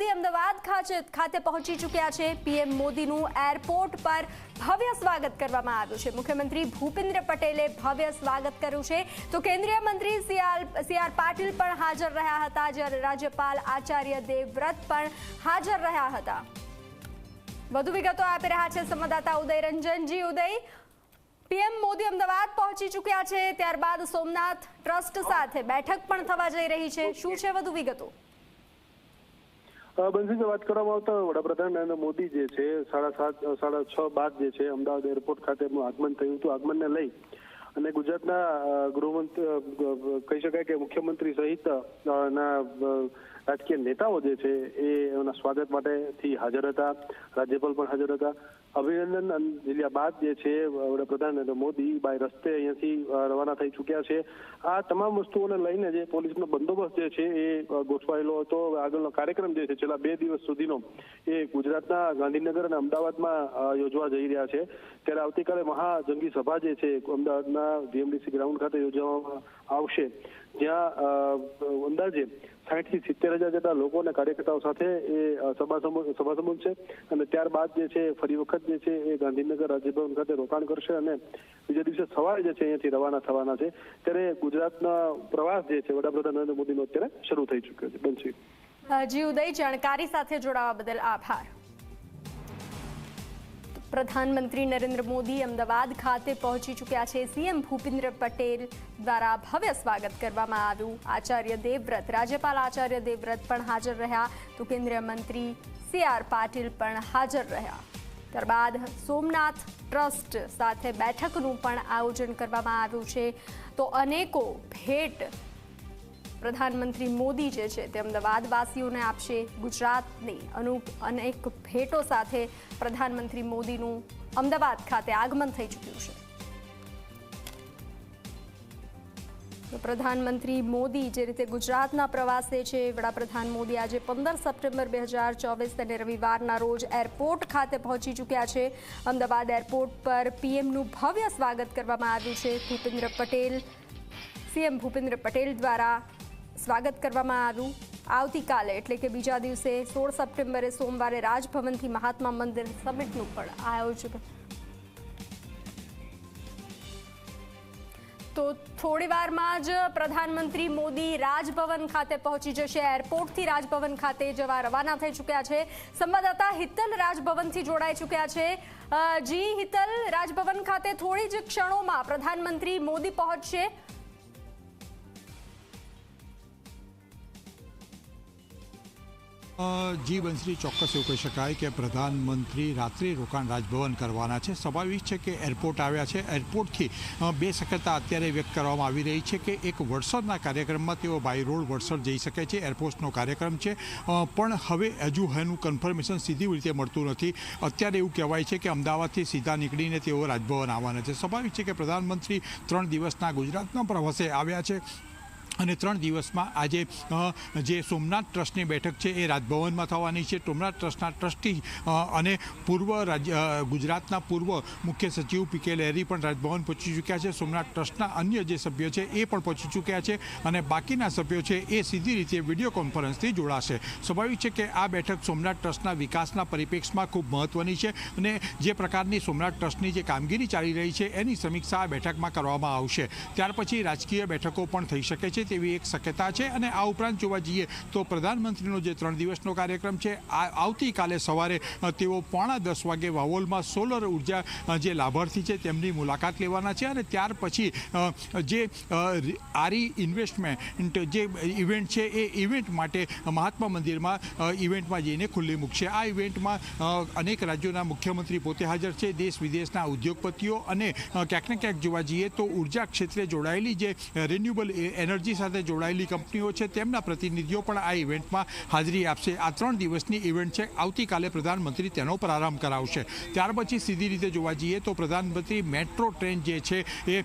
મોદી અમદાવાદ ખાતે પહોંચી ચૂક્યા છે. પીએમ મોદીનું એરપોર્ટ પર ભવ્ય સ્વાગત કરવામાં આવ્યું છે. મુખ્યમંત્રી ભૂપેન્દ્ર પટેલે ભવ્ય સ્વાગત કર્યું છે. તો કેન્દ્રીય મંત્રી સી આર પાટીલ પણ હાજર રહ્યા હતા, જ્યારે રાજ્યપાલ આચાર્ય દેવવ્રત પણ હાજર રહ્યા હતા. વધુ વિગતો આપી રહ્યા છે સંવાદદાતા ઉદય રંજનજી. ઉદય, પીએમ મોદી અમદાવાદ પહોંચી ચૂક્યા છે. ત્યારબાદ સોમનાથ ટ્રસ્ટ સાથે બેઠક પણ થવા જઈ રહી છે. શું છે વધુ વિગતો? બંસીને વાત કરવામાં આવતા વડાપ્રધાન નરેન્દ્ર મોદી જે છે, સાડા સાત સાડા છ બાદ જે છે અમદાવાદ એરપોર્ટ ખાતે એમનું આગમન થયું હતું. આગમનને લઈ અને ગુજરાતના ગૃહમંત્રી કહી શકાય કે મુખ્યમંત્રી સહિત ના રાજકીય નેતાઓ જે છે, એ એમના સ્વાગત માટેથી હાજર હતા. રાજ્યપાલ પણ હાજર હતા. અભિનંદન લીધા બાદ જે છે વડાપ્રધાન નરેન્દ્ર મોદી બાય રસ્તે અહીંયાથી રવાના થઈ ચૂક્યા છે. આ તમામ વસ્તુઓને લઈને જે પોલીસનો બંદોબસ્ત જે છે, એ ગોઠવાયેલો હતો. આગળનો કાર્યક્રમ જે છે, છેલ્લા બે દિવસ સુધીનો, એ ગુજરાતના ગાંધીનગર અને અમદાવાદમાં યોજવા જઈ રહ્યા છે. ત્યારે આવતીકાલે મહાજંગી સભા જે છે, અમદાવાદના જીએમડીસી ગ્રાઉન્ડ ખાતે યોજવામાં આવશે. જ્યાં અંદાજે સાઠથી સિત્તેર હજાર જેટલા લોકો અને કાર્યકર્તાઓ સાથે એ સભા સભા સંબોધશે. અને ત્યારબાદ જે છે, ફરી વખત જે છે એ ગાંધીનગર રાજભવન ખાતે રોકાણ કરશે અને બીજા દિવસે સવારે જે છે અહીંયાથી રવાના થવાના છે. ત્યારે ગુજરાતના પ્રવાસ જે છે, વડાપ્રધાન નરેન્દ્ર મોદીનો અત્યારે શરૂ થઈ ચુક્યો છે. બનશી જી ઉદય, જાણકારી સાથે જોડાવા બદલ આભાર. પ્રધાનમંત્રી નરેન્દ્ર મોદી અમદાવાદ ખાતે પહોંચી ચૂક્યા છે. સીએમ ભૂપેન્દ્ર પટેલ દ્વારા ભવ્ય સ્વાગત કરવામાં આવ્યું. આચાર્ય દેવવ્રત, રાજ્યપાલ આચાર્ય દેવવ્રત પણ હાજર રહ્યા. તો કેન્દ્રીય મંત્રી સી આર પાટીલ પણ હાજર રહ્યા. ત્યારબાદ સોમનાથ ટ્રસ્ટ સાથે બેઠકનું પણ આયોજન કરવામાં આવ્યું છે. તો અનેકો ભેટ પ્રધાનમંત્રી મોદી જે છે તે અમદાવાદવાસીઓને આપશે. ગુજરાતની અનુપ અનેક ભેટો સાથે પ્રધાનમંત્રી મોદીનું અમદાવાદ ખાતે આગમન થઈ ચૂક્યું છે. પ્રધાનમંત્રી મોદી જે રીતે ગુજરાતના પ્રવાસે છે, વડાપ્રધાન મોદી આજે પંદર સપ્ટેમ્બર બે હજાર ચોવીસ અને રવિવારના રોજ એરપોર્ટ ખાતે પહોંચી ચૂક્યા છે. અમદાવાદ એરપોર્ટ પર પીએમનું ભવ્ય સ્વાગત કરવામાં આવ્યું છે. ભૂપેન્દ્ર પટેલ, સીએમ ભૂપેન્દ્ર પટેલ દ્વારા સ્વાગત કરવામાં આવ્યું. આવતીકાલે, એટલે કે બીજા દિવસે સોળ સપ્ટેમ્બરે સોમવારે રાજભવનથી મહાત્મા મંદિર સમિટનું પણ આયોજન તો થોડી વારમાં જ પ્રધાનમંત્રી મોદી રાજભવન ખાતે પહોંચી જશે. એરપોર્ટથી રાજભવન ખાતે જવા રવાના થઈ ચૂક્યા છે. સંવાદદાતા હિતલ રાજભવનથી જોડાઈ ચૂક્યા છે. જી હિતલ, રાજભવન ખાતે થોડી જ ક્ષણોમાં પ્રધાનમંત્રી મોદી પહોંચશે. જી બંસરી, ચોક્કસ એવું કહી શકાય કે પ્રધાનમંત્રી રાત્રિ રોકાણ રાજભવન કરવાના છે. સ્વાભાવિક છે કે એરપોર્ટ આવ્યા છે. એરપોર્ટથી બે શક્યતા અત્યારે વ્યક્ત કરવામાં આવી રહી છે કે એક વડસરના કાર્યક્રમમાં તેઓ બાય રોડ વડસર જઈ શકે છે. એરપોર્ટનો કાર્યક્રમ છે. પણ હવે હજુ એનું કન્ફર્મેશન સીધી રીતે મળતું નથી. અત્યારે એવું કહેવાય છે કે અમદાવાદથી સીધા નીકળીને તેઓ રાજભવન આવવાના છે. સ્વાભાવિક છે કે પ્રધાનમંત્રી ત્રણ દિવસના ગુજરાતના પ્રવાસે આવ્યા છે. અને ત્રણ દિવસમાં આજે જે સોમનાથ ટ્રસ્ટની બેઠક છે એ રાજભવનમાં થવાની છે. સોમનાથ ટ્રસ્ટના ટ્રસ્ટી અને પૂર્વ રાજ્ય ગુજરાતના પૂર્વ મુખ્ય સચિવ પી કે લહેરી પણ રાજભવન પહોંચી ચૂક્યા છે. સોમનાથ ટ્રસ્ટના અન્ય જે સભ્યો છે એ પણ પહોંચી ચૂક્યા છે અને બાકીના સભ્યો છે એ સીધી રીતે વીડિયો કોન્ફરન્સથી જોડાશે. સ્વાભાવિક છે કે આ બેઠક સોમનાથ ટ્રસ્ટના વિકાસના પરિપ્રેક્ષમાં ખૂબ મહત્વની છે અને જે પ્રકારની સોમનાથ ટ્રસ્ટની જે કામગીરી ચાલી રહી છે એની સમીક્ષા આ બેઠકમાં કરવામાં આવશે. ત્યાર પછી રાજકીય બેઠકો પણ થઈ શકે છે. તેવી એક શક્યતા છે અને આ ઉપરાંત જોવા જઈએ તો પ્રધાનમંત્રીનો જે ત્રણ દિવસનો કાર્યક્રમ છે આવતીકાલે સવારે તેઓ પોણા દસ વાગે વાવોલમાં સોલર ઊર્જા જે લાભાર્થી છે તેમની મુલાકાત લેવાના છે અને ત્યાર પછી જે આરી ઇન્વેસ્ટમેન્ટ જે ઇવેન્ટ છે એ ઇવેન્ટ માટે મહાત્મા મંદિરમાં ઇવેન્ટમાં જઈને ખુલ્લી મૂકશે. આ ઇવેન્ટમાં અનેક રાજ્યોના મુખ્યમંત્રી પોતે હાજર છે, દેશ વિદેશના ઉદ્યોગપતિઓ અને ક્યાંક ને ક્યાંક જોવા જઈએ તો ઊર્જા ક્ષેત્રે જોડાયેલી જે રિન્યુએબલ એનર્જી સાથે જોડાયેલી કંપનીઓ છે, તેમના પ્રતિનિધિઓ પણ આ ઇવેન્ટમાં હાજરી આપશે. આ ત્રણ દિવસની ઇવેન્ટ છે, આવતીકાલે પ્રધાનમંત્રી તેનો પ્રારંભ કરાવશે. ત્યાર પછી સીધી રીતે જોવા જઈએ તો પ્રધાનમંત્રી મેટ્રો ટ્રેન જે છે, એ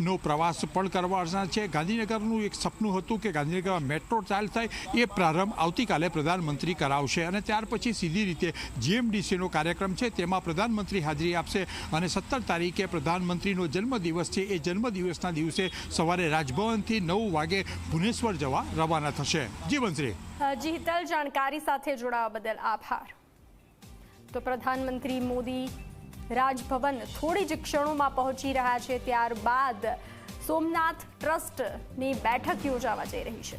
નો પ્રવાસ પણ કરવાના છે. ગાંધીનગરનું એક સપનું હતું કે ગાંધીનગરમાં મેટ્રો ચાલ થાય, એ પ્રારંભ આવતીકાલે પ્રધાનમંત્રી કરાવશે. અને ત્યાર પછી સીધી રીતે જીએમડીસીનો કાર્યક્રમ છે, તેમાં પ્રધાનમંત્રી હાજરી આપશે. અને સત્તર તારીખે પ્રધાનમંત્રીનો જન્મદિવસ છે, એ જન્મદિવસના દિવસે સવારે રાજભવનથી નવ વાગે ભુવનેશ્વર જવા રવાના થશે. જી બંસરી જી, હિતલ જાણકારી સાથે જોડાવા બદલ આભાર. તો પ્રધાનમંત્રી મોદી રાજભવન થોડી જ ક્ષણોમાં પહોંચી રહ્યા છે, ત્યારબાદ સોમનાથ ટ્રસ્ટની બેઠક યોજાવા જઈ રહી છે.